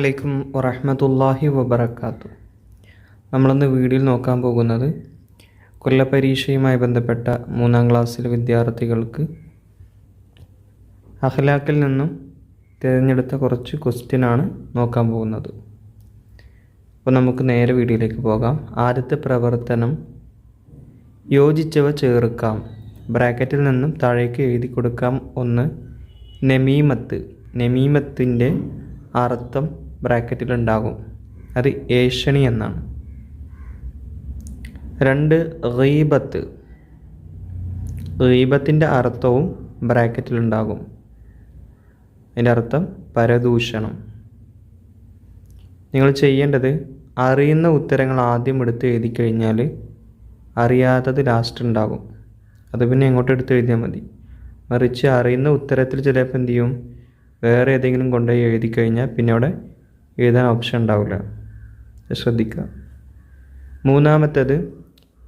അലൈക്കും വറഹമത്തല്ലാഹി വബർക്കാത്തു നമ്മളിന്ന് വീഡിയോയിൽ നോക്കാൻ പോകുന്നത് കൊല്ലപരീക്ഷയുമായി ബന്ധപ്പെട്ട മൂന്നാം ക്ലാസ്സിലെ വിദ്യാർത്ഥികൾക്ക് അഹ്ലാക്കിൽ നിന്നും തിരഞ്ഞെടുത്ത കുറച്ച് ക്വസ്റ്റ്യനാണ് നോക്കാൻ പോകുന്നത്. അപ്പോൾ നമുക്ക് നേരെ വീഡിയോയിലേക്ക് പോകാം. ആദ്യത്തെ പ്രവർത്തനം യോജിച്ചവ ചേർക്കാം. ബ്രാക്കറ്റിൽ നിന്നും താഴേക്ക് എഴുതി കൊടുക്കാം. ഒന്ന് നെമീമത്ത്. നെമീമത്തിന്റെ അർത്ഥം ബ്രാക്കറ്റിലുണ്ടാകും. അത് ഏഷണി എന്നാണ്. രണ്ട് റീബത്ത് റീബത്തിന്റെ അർത്ഥവും ബ്രാക്കറ്റിലുണ്ടാകും. അതിന്റെ അർത്ഥം പരദൂഷണം. നിങ്ങൾ ചെയ്യേണ്ടത് അറിയുന്ന ഉത്തരങ്ങൾ ആദ്യം എടുത്ത് എഴുതി കഴിഞ്ഞാൽ അറിയാത്തത് ലാസ്റ്റ് ഉണ്ടാകും. അത് പിന്നെ എങ്ങോട്ട് എടുത്ത് എഴുതിയാൽ മതി. മറിച്ച് അറിയുന്ന ഉത്തരത്തിൽ ചിലപ്പോൾ എന്ത് ചെയ്യും? വേറെ ഏതെങ്കിലും കൊണ്ടുപോയി എഴുതി കഴിഞ്ഞാൽ പിന്നെ അവിടെ എഴുതാൻ ഓപ്ഷൻ ഉണ്ടാവില്ല. ശ്രദ്ധിക്കുക. മൂന്നാമത്തേത്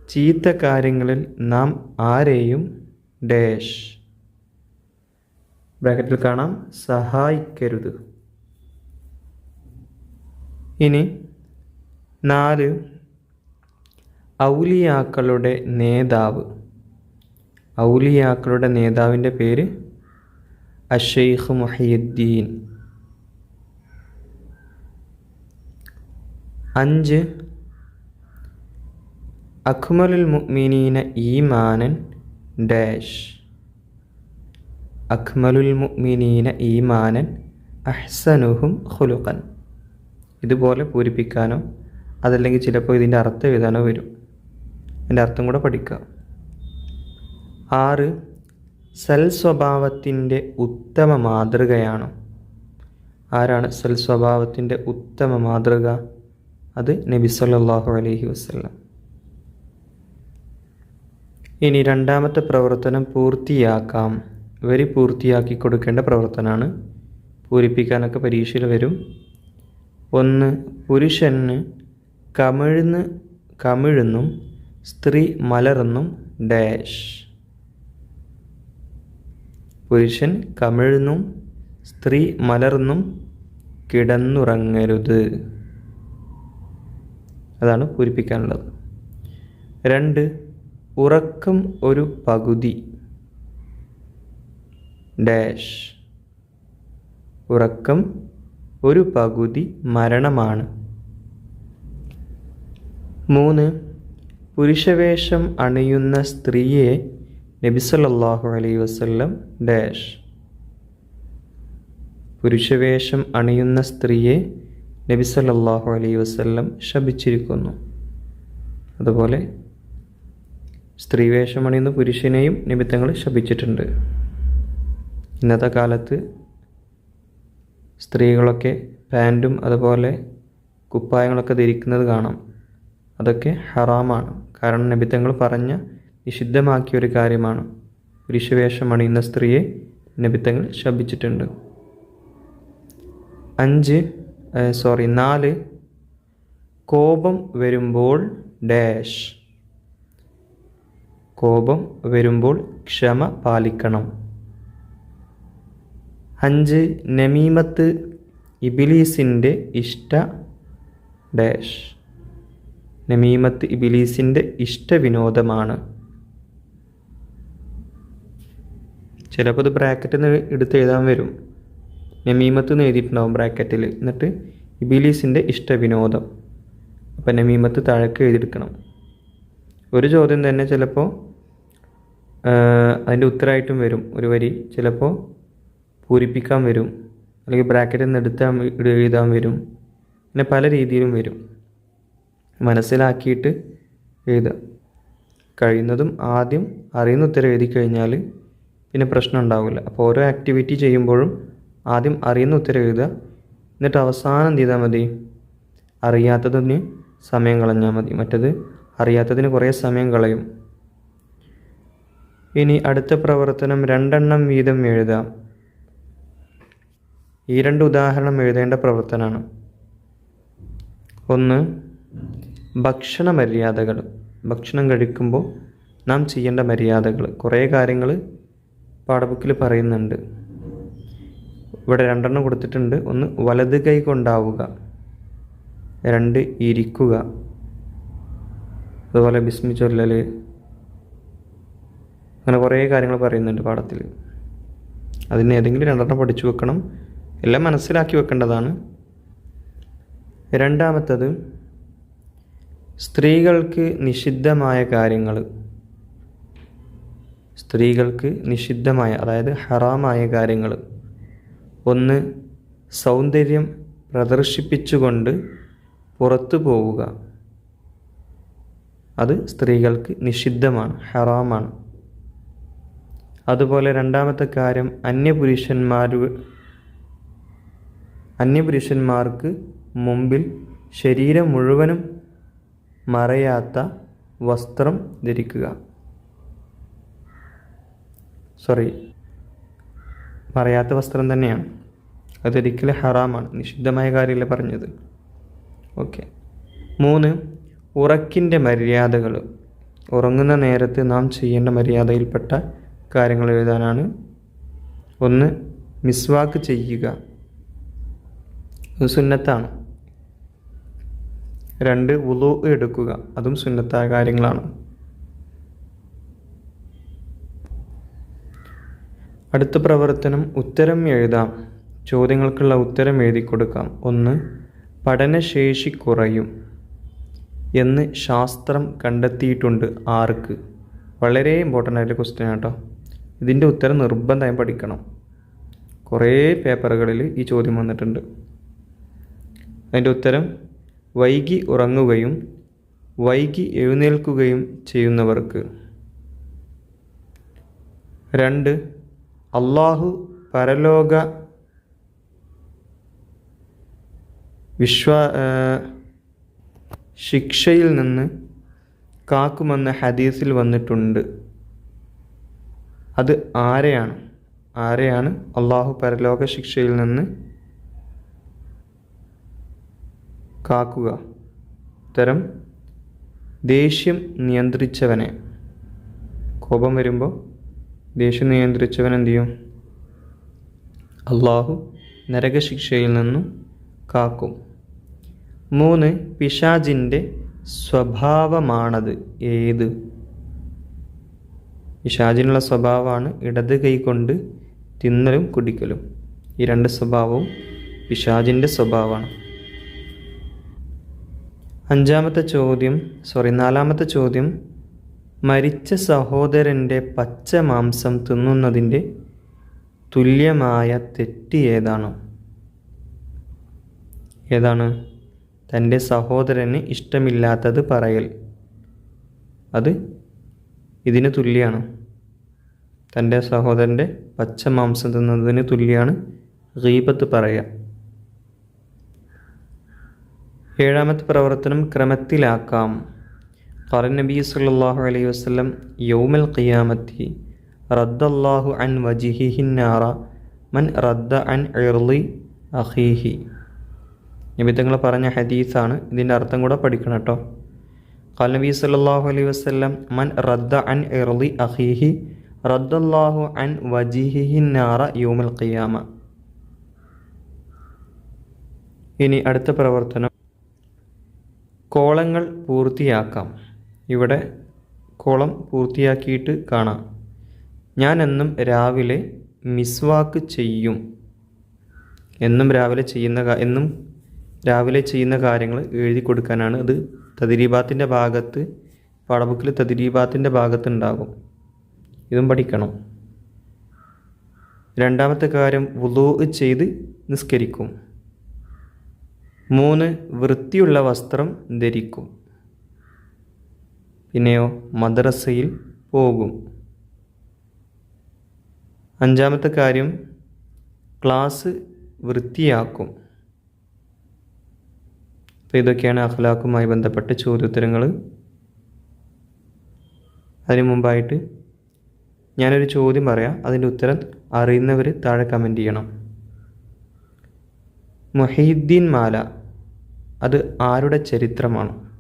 ചീത്ത കാര്യങ്ങളിൽ നാം ആരെയും ഡാഷ് ബ്രാക്കറ്റിൽ കാണാം സഹായിക്കരുത്. ഇനി നാല് ഔലിയാക്കളുടെ നേതാവ്. ഔലിയാക്കളുടെ നേതാവിന്റെ പേര് അഷെയ്ഖ് മുഹീദ്ദീൻ അഞ്ച്. അക്മലുൽ മുഅ്മിനീന ഈമാനൻ ഡാഷ്. അക്മലുൽ മുഅ്മിനീന ഈമാനൻ അഹ്സനുഹും ഖുലുഖൻ. ഇതുപോലെ പൂരിപ്പിക്കാനോ അതല്ലെങ്കിൽ ചിലപ്പോൾ ഇതിന്റെ അർത്ഥം എഴുതാനോ വരും. എന്റെ അർത്ഥം കൂടെ പഠിക്കുക. ആറ്. സൽ സ്വഭാവത്തിന്റെ ഉത്തമ മാതൃകയാണ്? ആരാണ് സൽ സ്വഭാവത്തിന്റെ ഉത്തമ മാതൃക? അത് നബി സല്ലാഹു അലൈഹി വസല്ലം. ഇനി രണ്ടാമത്തെ പ്രവർത്തനം പൂർത്തിയാക്കാം. വരി പൂർത്തിയാക്കി കൊടുക്കേണ്ട പ്രവർത്തനമാണ് പൂരിപ്പിക്കാനൊക്കെ പരീക്ഷയിൽ വരും. ഒന്ന് പുരുഷന് കമിഴ്ന്ന് കമിഴ്ന്നും സ്ത്രീ മലർന്നും ഡാഷ്. പുരുഷൻ കമിഴ്ന്നും സ്ത്രീ മലർന്നും കിടന്നുറങ്ങരുത്. അതാണ് പൂരിപ്പിക്കാനുള്ളത്. രണ്ട് ഉറക്കം ഒരു പകുതി. ഡാഷ്. ഉറക്കം ഒരു പകുതി മരണമാണ്. മൂന്ന് പുരുഷവേഷം അണിയുന്ന സ്ത്രീയെ നബിസല്ലാഹു അലൈ വസ്ല്ലം ഡാഷ്. പുരുഷവേഷം അണിയുന്ന സ്ത്രീയെ നബിസല്ലാഹു അലൈ വസ്ല്ലം ശപിച്ചിരിക്കുന്നു. അതുപോലെ സ്ത്രീ വേഷമണിയുന്ന പുരുഷനെയും നിമിത്തങ്ങൾ ശപിച്ചിട്ടുണ്ട്. ഇന്നത്തെ കാലത്ത് സ്ത്രീകളൊക്കെ പാന്റും അതുപോലെ കുപ്പായങ്ങളൊക്കെ ധരിക്കുന്നത് കാണാം. അതൊക്കെ ഹറാമാണ്. കാരണം നബിത്തങ്ങൾ പറഞ്ഞ നിഷിദ്ധമാക്കിയ ഒരു കാര്യമാണ്. പുരുഷവേഷം അണിയുന്ന സ്ത്രീയെ നബിത്തങ്ങൾ ശപിച്ചിട്ടുണ്ട്. അഞ്ച് സോറി നാല്. കോപം വരുമ്പോൾ ഡാഷ്. കോപം വരുമ്പോൾ ക്ഷമ പാലിക്കണം. അഞ്ച് നമീമത്ത് ഇബിലീസിന്റെ ഇഷ്ട ഡാഷ്. നമീമത്ത് ഇബിലീസിന്റെ ഇഷ്ടവിനോദമാണ്. ചിലപ്പോൾ ഇത് ബ്രാക്കറ്റിൽ നിന്ന് എടുത്ത് എഴുതാൻ വരും. നമീമത്ത് എന്ന് എഴുതിയിട്ടുണ്ടാവും ബ്രാക്കറ്റിൽ. എന്നിട്ട് ഇബിലീസിന്റെ ഇഷ്ടവിനോദം. അപ്പം നമീമത്ത് താഴേക്ക് എഴുതിയെടുക്കണം. ഒരു ചോദ്യം തന്നെ ചിലപ്പോൾ അതിന്റെ ഉത്തരമായിട്ടും വരും. ഒരു വരി ചിലപ്പോൾ പൂരിപ്പിക്കാൻ വരും. അല്ലെങ്കിൽ ബ്രാക്കറ്റിൽ നിന്ന് എടുത്താൽ എഴുതാൻ വരും. പിന്നെ പല രീതിയിലും വരും. മനസ്സിലാക്കിയിട്ട് എഴുതാം. കഴിയുന്നതും ആദ്യം അറിയുന്ന ഉത്തരം എഴുതി കഴിഞ്ഞാൽ പിന്നെ പ്രശ്നം ഉണ്ടാവില്ല. അപ്പോൾ ഓരോ ആക്ടിവിറ്റി ചെയ്യുമ്പോഴും ആദ്യം അറിയുന്ന ഉത്തരം എഴുതുക. എന്നിട്ട് അവസാനം എന്ത് ചെയ്താൽ മതി? അറിയാത്തതിന് സമയം കളഞ്ഞാൽ മതി. മറ്റത് അറിയാത്തതിന് കുറേ സമയം കളയും. ഇനി അടുത്ത പ്രവർത്തനം രണ്ടെണ്ണം വീതം എഴുതാം. ഈ രണ്ട് ഉദാഹരണം എഴുതേണ്ട പ്രവർത്തനമാണ്. ഒന്ന് ഭക്ഷണ മര്യാദകൾ ഭക്ഷണം കഴിക്കുമ്പോൾ നാം ചെയ്യേണ്ട മര്യാദകൾ. കുറേ കാര്യങ്ങൾ പാഠബുക്കിൽ പറയുന്നുണ്ട്. ഇവിടെ രണ്ടെണ്ണം കൊടുത്തിട്ടുണ്ട്. ഒന്ന് വലത് കൈ കൊണ്ടാവുക. രണ്ട് ഇരിക്കുക. അതുപോലെ ബിസ്മി ചൊല്ലൽ അങ്ങനെ കുറേ കാര്യങ്ങൾ പറയുന്നുണ്ട് പാഠത്തിൽ അതിന് ഏതെങ്കിലും രണ്ടെണ്ണം പഠിച്ചു വെക്കണം. എല്ലാം മനസ്സിലാക്കി വെക്കേണ്ടതാണ്. രണ്ടാമത്തത് സ്ത്രീകൾക്ക് നിഷിദ്ധമായ കാര്യങ്ങൾ. സ്ത്രീകൾക്ക് നിഷിദ്ധമായ അതായത് ഹറാമായ കാര്യങ്ങൾ. ഒന്ന് സൗന്ദര്യം പ്രദർശിപ്പിച്ചുകൊണ്ട് പുറത്തു പോവുക. അത് സ്ത്രീകൾക്ക് നിഷിദ്ധമാണ് ഹറാമാണ്. അതുപോലെ രണ്ടാമത്തെ കാര്യം അന്യപുരുഷന്മാർ അന്യപുരുഷന്മാർക്ക് മുമ്പിൽ ശരീരം മുഴുവനും മറയാത്ത വസ്ത്രം ധരിക്കുക. സോറി മറയാത്ത വസ്ത്രം തന്നെയാണ്. അതൊരിക്കലും ഹറാമാണ്. നിഷിദ്ധമായ കാര്യമല്ല പറഞ്ഞത്? ഓക്കെ. മൂന്ന് ഉറക്കിന്റെ മര്യാദകൾ ഉറങ്ങുന്ന നേരത്ത് നാം ചെയ്യേണ്ട മര്യാദയിൽപ്പെട്ട കാര്യങ്ങൾ എഴുതാനാണ്. ഒന്ന് മിസ്വാക്ക് ചെയ്യുക. അത് സുന്നത്താണ്. രണ്ട് ഉളു എടുക്കുക. അതും സുന്നത്തായ കാര്യങ്ങളാണ്. അടുത്ത പ്രവർത്തനം ഉത്തരം എഴുതാം. ചോദ്യങ്ങൾക്കുള്ള ഉത്തരം എഴുതി കൊടുക്കാം ഒന്ന് പഠനശേഷി കുറയും എന്ന് ശാസ്ത്രം കണ്ടെത്തിയിട്ടുണ്ട് ആർക്ക്? വളരെ ഇമ്പോർട്ടന്റ് ആയിട്ടുള്ള ക്വസ്റ്റ്യൻ കേട്ടോ ഇതിന്റെ ഉത്തരം നിർബന്ധമായും പഠിക്കണം. കുറേ പേപ്പറുകളിൽ ഈ ചോദ്യം വന്നിട്ടുണ്ട്. അതിന്റെ ഉത്തരം വൈകി ഉറങ്ങുകയും വൈകി എഴുന്നേൽക്കുകയും ചെയ്യുന്നവർക്ക്. രണ്ട് അള്ളാഹു പരലോക വിശ്വ ശിക്ഷയിൽ നിന്ന് കാക്കുമെന്ന് ഹദീസിൽ വന്നിട്ടുണ്ട്. അത് ആരെയാണ്? ആരെയാണ് അള്ളാഹു പരലോക ശിക്ഷയിൽ നിന്ന് കാക്കുക? ഉത്തരം ദേഷ്യം നിയന്ത്രിച്ചവനെ. കോപം വരുമ്പോൾ ദേഷ്യം നിയന്ത്രിച്ചവൻ എന്തു ചെയ്യും? അള്ളാഹു നരകശിക്ഷയിൽ നിന്നും കാക്കും. മൂന്ന് പിശാജിന്റെ സ്വഭാവമാണത്. ഏത്? പിശാജിനുള്ള സ്വഭാവമാണ് ഇടത് കൈകൊണ്ട് തിന്നലും കുടിക്കലും. ഈ രണ്ട് സ്വഭാവവും പിശാജിന്റെ സ്വഭാവമാണ്. അഞ്ചാമത്തെ ചോദ്യം സോറി നാലാമത്തെ ചോദ്യം മരിച്ച സഹോദരന്റെ പച്ച മാംസം തിന്നുന്നതിന്റെ തുല്യമായ തെറ്റ് ഏതാണ്? ഏതാണ്? തന്റെ സഹോദരന് ഇഷ്ടമില്ലാത്തത് പറയൽ. അത് ഇതിന് തുല്യമാണ് തന്റെ സഹോദരന്റെ പച്ച മാംസം തിന്നതിന് തുല്യമാണ് ഗീബത്ത് പറയുക. ഏഴാമത്തെ പ്രവർത്തനം ക്രമത്തിലാക്കാം. قال النبي صلى الله عليه وسلم يوم القيامة رد الله عن وجهه النار من رد عن عرض أخيه നിമിത്തങ്ങൾ പറഞ്ഞ ഹദീസാണ് ഇതിൻ്റെ അർത്ഥം കൂടെ പഠിക്കണം കേട്ടോ قال النبي صلى الله عليه وسلم من رد عن عرض أخيه رد الله عن وجهه النار يوم القيامة ഇനി അടുത്ത പ്രവർത്തനം കോളങ്ങൾ പൂർത്തിയാക്കാം ഇവിടെ കോളം പൂർത്തിയാക്കിയിട്ട് കാണാം. ഞാൻ എന്നും രാവിലെ മിസ്വാക്ക് ചെയ്യും. എന്നും രാവിലെ ചെയ്യുന്ന എന്നും രാവിലെ ചെയ്യുന്ന കാര്യങ്ങൾ എഴുതി കൊടുക്കാനാണ്. അത് തതിരീപാത്തിന്റെ ഭാഗത്ത് പാഠബുക്കിൽ ഭാഗത്ത് ഉണ്ടാകും. ഇതും പഠിക്കണം. രണ്ടാമത്തെ കാര്യം വുളൂ ചെയ്ത് നിസ്കരിക്കും. മൂന്ന് വൃത്തിയുള്ള വസ്ത്രം ധരിക്കും. പിന്നെയോ മദ്രസയിൽ പോകും. അഞ്ചാമത്തെ കാര്യം ക്ലാസ് വൃത്തിയാക്കും. അപ്പോൾ ഇതൊക്കെയാണ് അഖ്ലാഖുമായി ബന്ധപ്പെട്ട ചോദ്യോത്തരങ്ങൾ അതിനു മുമ്പായിട്ട് ഞാനൊരു ചോദ്യം പറയാം. അതിന്റെ ഉത്തരം അറിയുന്നവർ താഴെ കമന്റ് ചെയ്യണം. മൊഹീദ്ദീൻ മാല അത് ആരുടെ ചരിത്രമാണ്?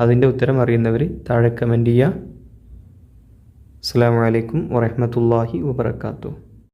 അതിന്റെ ഉത്തരം അറിയുന്നവർ താഴെ കമന്റ് ചെയ്യുക അസ്സാം വലൈക്കും വറഹമത്തല്ലാഹി വാബർക്കാത്തു